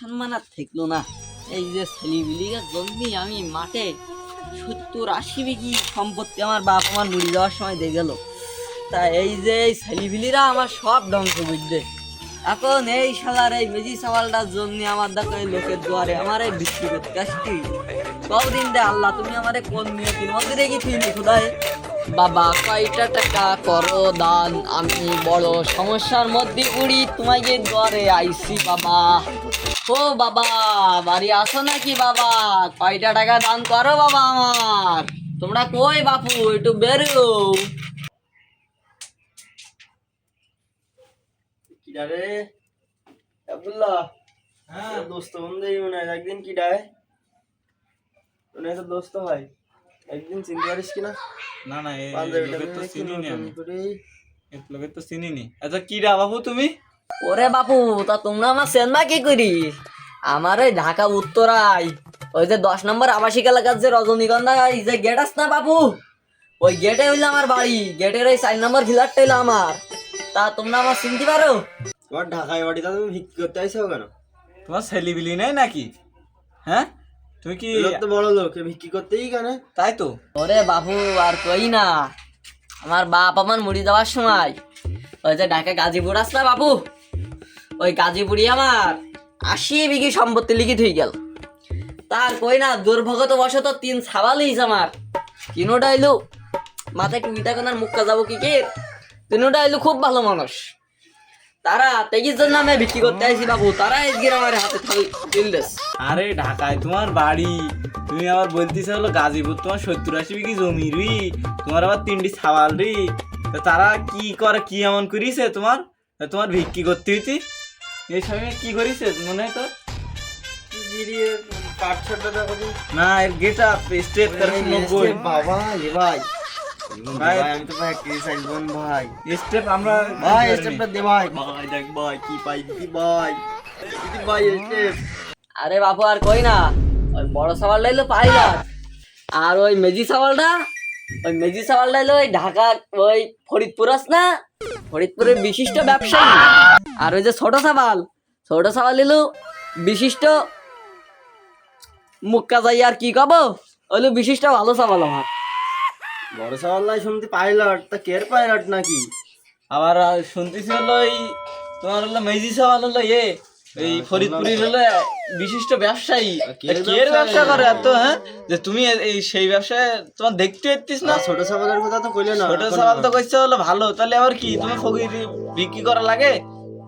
সম্মান থাকল না। এই যে ছেলিবিলিগার জন্যই আমি মাঠে সত্তর আশি বিঘি সম্পত্তি আমার বাপ আমার মুড়ি যাওয়ার সময় দিয়ে গেল। তা এই যে এই ছেলিবিলিরা আমার সব ধ্বংস বুঝবে এখন এই শালার এই মেজি সওয়ালটার জন্য আমার দেখো এই লোকের দুয়ারে আমার এই বিক্রি করতে আসছি কতদিন দে আল্লাহ, তুমি আমার কোন নিয়তির মধ্যে রেখে থিনি খুদায় বাবা কয়টা টাকা করো দান? আমি বড় সমস্যার মধ্যে পড়ি তোমাকে দুয়ারে আইছি বাবা। ও বাবা বাড়ি আসো নাকি বাবা? কয়টা টাকা দান করো বাবা আমার? তোমরা কই বাপু একটু বেরো। আব্দুল্লাহ হ্যাঁ। দোস্ত বন্ধুই মনে হয় একদিন কিডায় মনে হয় তো দোস্ত হয়। একদিন চিনতে পারিস কিনা না? না এই লোকের তো চিনি নি আমি। এই লোকের তো চিনি নি। আচ্ছা কি রা বাবু তুমি? ওরে বাপু তা তোমরা আমার সেনবা কি করি? আমার ওই ঢাকা উত্তরায় ওই যে দশ নম্বর আবাসিক এলাকার যে রজনীগন্ধা এই যে গেট আছে না বাপু ওই গেটে হইল আমার বাড়ি। গেটের ওই চার নম্বর ফ্ল্যাটটা হইল আমার। তা তোমরা আমার চিনতে পারো? তোমার ঢাকায় বাড়িটা তুমি ভিক্ষি করতে আইসো কেন? তোমার ছেলিবিলি নেই নাকি? হ্যাঁ? তুমি কি তো বড় লোক ভিক্ষি করতেই কেন তাই তো। ওরে বাপু আর কই না। আমার বাপ আমার মুড়ি দেওয়ার সময়। ওই যে ঢাকা গাজীপুর আস না বাপু ওই গাজীপুরি আমার আশি বিঘি সম্পত্তি লিখিত হয়ে গেল। তার কই না দুর্ভগত বশত তিন ছাবালিস আমার। তিনোটা এলো। মাথায় টুপিটা কোনার মুখটা যাব কি কি? তিনোটা এলো খুব ভালো মানুষ। তারা জন্য আমি বিক্রি করতে আইছি বাবু তারা এদিকে আমার হাতে থাকি আরে ঢাকায় তোমার বাড়ি। তুমি আবার বলতেছো হলো গাজীপুর তোমার সত্তর আশি বিঘি জমি রি তোমার আবার তিনটি ছাওয়াল রি। তারা কি করে কি এমন করিছে তোমার? তোমার ভিক্ষি করতে হইতি? এই সময় কি করিছে মনে হয় তো। না এর গেট আপ স্টেপ বাবা এ ভাই। ভাই। ভাই আমি তো ভাই ক্রিস একজন ভাই? স্টেপ আমরা ভাই স্টেপটা দে ভাই। ভাই দেখ ভাই কি পাই দিদি ভাই দিদি ভাই স্টেপ আরে বাপু আর কই না? ওই বড় সাওয়ালটা হইল পাইলার আর ওই মেজি সাওয়ালটা ওই মেজি সাওয়ালটা হইল ওই ঢাকা ওই ফরিদপুর আস না? ফরিদপুরের বিশিষ্ট ব্যবসায়ী। আর ওই যে ছোট সাওয়াল ছোট সাওয়াল হইল বিশিষ্ট মুক্কা যাই আর কি কব? ওইলো বিশিষ্ট ভালো সাওয়াল আমার। বড় সাওয়াল্লাই শুনতে পাইলট তা কের পাইলট নাকি? আবার শুনতেছি হলো এই তোমার হলো মেজি সাওয়াল হলো এ এই ফরিদপুরের হলো বিশিষ্ট ব্যবসায়ী। আর কে এর ব্যবসা করে এত হ্যাঁ? যে তুমি এই সেই ব্যবসায় তোমার দেখতে পাচ্ছিস না? ছোট সাওয়ালের কথা তো কইলে না ছোট এখন তো কইছে হলো ভালো তাহলে আবার কি? তুমি ফকির বিক্রি করা লাগে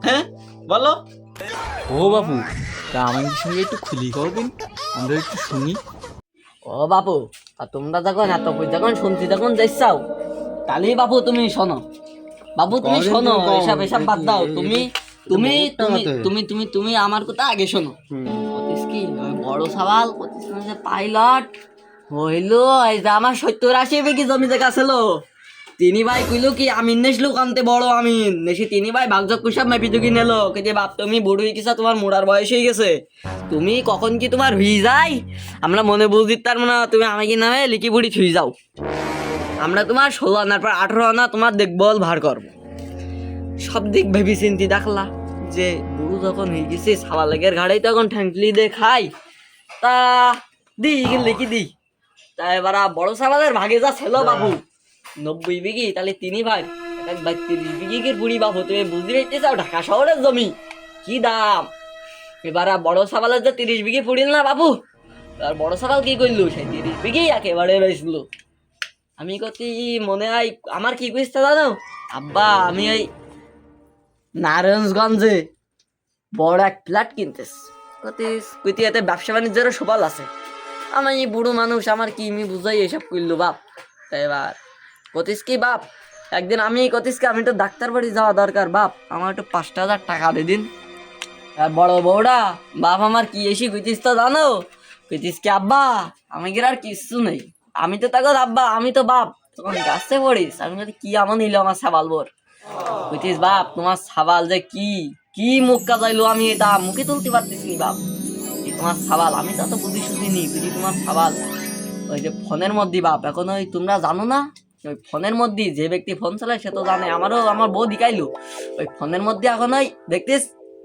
হ্যাঁ? বলো। ও বাপু তা আমার সঙ্গে একটু খুলি করবেন আমরা একটু শুনি। ও বাপু আর তোমরা যখন এত কই যখন শুনছি তখন যাইছাও তাহলেই বাবু তুমি শোনো। বাবু তুমি শোনো এসব এসব বাদ দাও। তুমি তুমি তুমি তুমি তুমি তুমি আমার কথা আগে শোনো। কতিস কি? বড় সওয়াল কতিস পাইলট? হইল এই যে আমার সত্তর আশি বিঘি জমিতে জায়গা ছিল। তিনি ভাই কইলো কি, আমিন নেসলু কান্তে বড় আমিন। নেসি তিনি ভাই ভাগজক কুসাব মেপি দুগি নেলো। কে যে, বাপ, তুমি বুড়ো গেছা তোমার মোড়ার বয়স হয়ে গেছে। তুমি কখন কি তোমার হই যায় আমরা মনে বুঝ তার মনে তুমি আমাকে নামে লিখি বুড়ি ছুই যাও। আমরা তোমার ষোলো আনার পর আঠারো আনা তোমার দেখবল ভার করব। সব দিক ভেবি চিন্তি দেখলা যে, বুড়ো যখন হয়ে গেছে, সাবা লেগের ঘাড়েই তখন ঠ্যাঙ্কলি দে খাই তা, দি লিখি দি। তা এবার বড় সাবাদের ভাগে যা ছিল বাবু। নব্বই বিঘি, তাহলে তিনি এক ভাই তিরিশ বিঘি কি বুড়ি বাবু তুমি বুঝতে চাও ঢাকা শহরের জমি, কি দাম? এবার বড় সাবালের যে তিরিশ বিঘি ফুড়িল না বাবু আর বড় সাবাল কি করল? সেই তিরিশ বিঘি একেবারে বেসলো আমি কতি, মনে হয়, আমার কি কইতে জানো? আব্বা, আমি ওই নারায়ণগঞ্জে বড় এক ফ্ল্যাট কিনতেস কতিস কইতে এতে ব্যবসা বাণিজ্যের সবাল আছে। আমি বুড়ো মানুষ, আমার কি আমি বুঝাই এসব করল বাপ? তাই এবার কতিস কি বাপ? একদিন আমি কতিসকে আমি তো ডাক্তার বাড়ি যাওয়া দরকার বাপ। আমার একটু পাঁচটা হাজার টাকা দিয়ে দিন। আর বড় বউরা বাপ আমার কি এসি কইতিস তো জানো? কইতিস কি আব্বা আমি আর কিচ্ছু নেই। আমি তো তাকে আব্বা আমি তো বাপ। তখন গাছে পড়িস আমি বলি, কি এমন নিল আমার সাবাল বোর? কইতিস বাপ তোমার সাবাল যে কি কি মুখ কাজাইলো আমি এটা মুখে তুলতে পারতেছি বাপ। তোমার সাবাল আমি তো বুদ্ধি শুদ্ধি নি বুঝি তোমার সাবাল ওই যে ফোনের মধ্যে বাপ এখন ওই তোমরা জানো না ওই ফোনের মধ্যে যে ব্যক্তি ফোন চালায় সে তো জানে, আমারও, আমার বউ দিকাইলো ওই ফোনের মধ্যে এখন ওই, দেখতিস?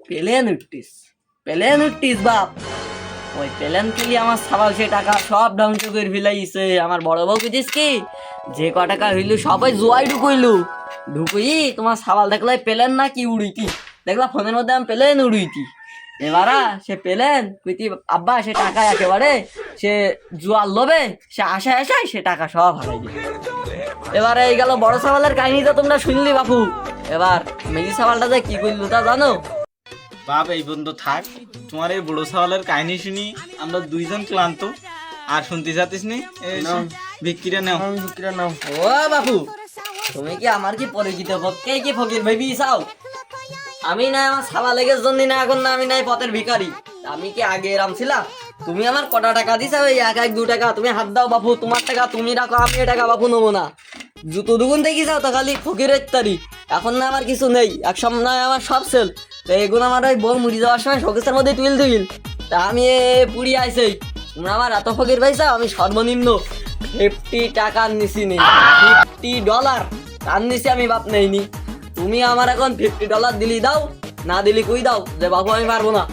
প্লেন উঠতিস প্লেন উঠতিস, বাপ। ওই প্লেন খেলি আমার সাবাল সে টাকা সব ধ্বংস করে ফেলাইছে। আমার বড় বউ বুঝিস কি? যে ক টাকা হইলু সবাই জুয়াই ঢুকইলু। ঢুকুই তোমার সাবাল দেখলে প্লেন না কি উড়িতি? দেখলা ফোনের মধ্যে আমি প্লেন উড়িতি। এবারা সে পেলেন, কইতি, আব্বা, সে টাকা একেবারে, সে জুয়ার লোভে, সে আশায় আশায় সে টাকা সব হারাই এবারে এই গেল বড় সাবালের কাহিনী তো তোমরা শুনলি বাপু। এবার মেজি সাবালটা যে কি করল তা জানো? বাপ এই পর্যন্ত থাক তোমার এই বড় সওয়ালের কাহিনী শুনি আমরা দুইজন ক্লান্ত। আর শুনতে চাতিস নি? এই নাও। বিক্রিয়া নাও। ও বাপু তুমি কি আমার কি পরিচিত পক্ষে কি ফকির ভেবি চাও? আমি না আমার সাবা লেগের জন্য না এখন না আমি নাই পথের ভিখারি। আমি কি আগে এরাম ছিলাম? তুমি আমার কটা টাকা দিছো ওই এক এক দু টাকা। তুমি হাত দাও বাপু তোমার টাকা তুমি রাখো আমি টাকা বাপু নেব না। জুতো দুগুন দেখি যাও তো খালি ফকিরের তারি। এখন না আমার কিছু নেই, এক সময় আমার সব সেল তো এগুলো আমার ওই বউ মুড়ি যাওয়ার সময় শোকেসের মধ্যে তুইল তুইল। তা আমি এ পুড়ি আইসেই তোমরা আমার এত ফকির পাইছা, আমি সর্বনিম্ন ফিফটি টাকা নিছি নেই ফিফটি ডলার তার নিছি আমি বাপ নেইনি। তুমি আমার এখন ফিফটি ডলার দিলি দাও, না দিলি কুই দাও? যে বাবু আমি পারব না।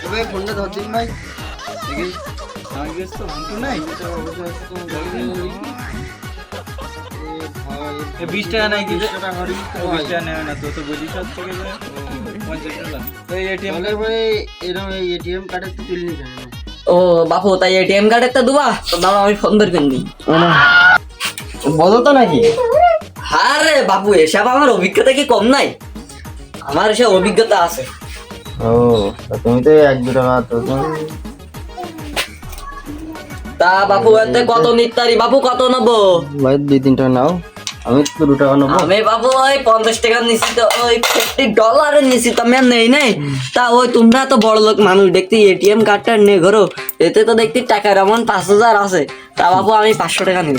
তবে ফোনটা ধর দিন ভাই নাই বিশ টাকা নাই কি বিশ টাকা নেবে না তো তো বলিস থেকে যায়। পঞ্চাশ টাকা তো এটিএম তাহলে ভাই এরকম এটিএম কার্ডের তো ও বাপু তাই এটিএম কার্ডের তো দুবা? তো দাও আমি ফোন বলো তো নাকি? আরে বাপু এসব আমার অভিজ্ঞতা কি কম নাই? আমার সে অভিজ্ঞতা আছে। ও তা তুমি তো এক দু টাকা তো তা বাপু এতে কত নিত্তারি? বাপু কত নেব? ভাই দুই তিন টাকা নাও। আমি তো দু টাকা নেব। আমি বাবু ওই পঞ্চাশ টাকা নিছি তো ওই ফিফটি ডলারের নিছি তো আমি আর নেই। নেই তা ওই তোমরা তো বড় লোক মানুষ দেখতে এটিএম কার্ডটা নে ঘরো। এতে তো দেখতে টাকার এমন পাঁচ হাজার আছে। তা বাবু আমি পাঁচশো টাকা নিব।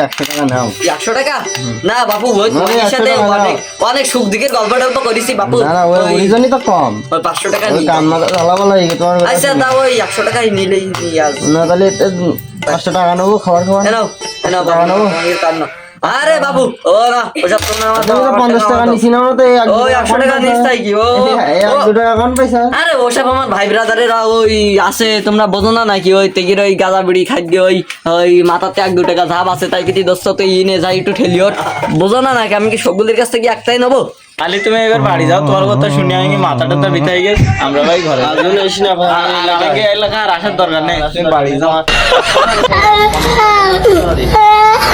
একশো টাকা নাও। একশো টাকা? না বাপু ওই না, তোমার সাথে অনেক অনেক সুখ দিকের গল্প টল্প করেছি বাপু না না ওই ওই- তো কম। ওই পাঁচশো টাকা ওই নিই কান্না চালাবো লাগে তোমার আচ্ছা তা ওই একশো টাকাই নিলেই নিয়ে আসব না তাহলে এতে পাঁচশো টাকা নেব খাবার খাবার। এনাও এনাও টাকা নেব? আমাকে কান না। আরে বাবু ও না ওসব তোমরা আমার পঞ্চাশ টাকা নিছি না তো ওই একশো টাকা নিস তাই কি? ও দু টাকা কোন পয়সা। আরে ওসব আমার ভাই ব্রাদারেরা ওই আছে তোমরা বোঝো না নাকি? ওই তেগির ওই গাঁজা বিড়ি খাদ্য ওই ওই মাথাতে এক দু টাকা ধাপ আছে তাই কিছু দোস্ত তো ইনে যাই একটু ঠেলিওর বোঝো না নাকি আমি কি সবগুলির কাছ থেকে একটাই নেব? খালি তুমি এবার বাড়ি যাও তোমার কথা শুনে আমি মাথা টাথা বিতাই গেছি। আমরা ভাই ঘরে। আজও এসি না ভাই এলাকা আর আসার দরকার নেই তুমি বাড়ি যাও।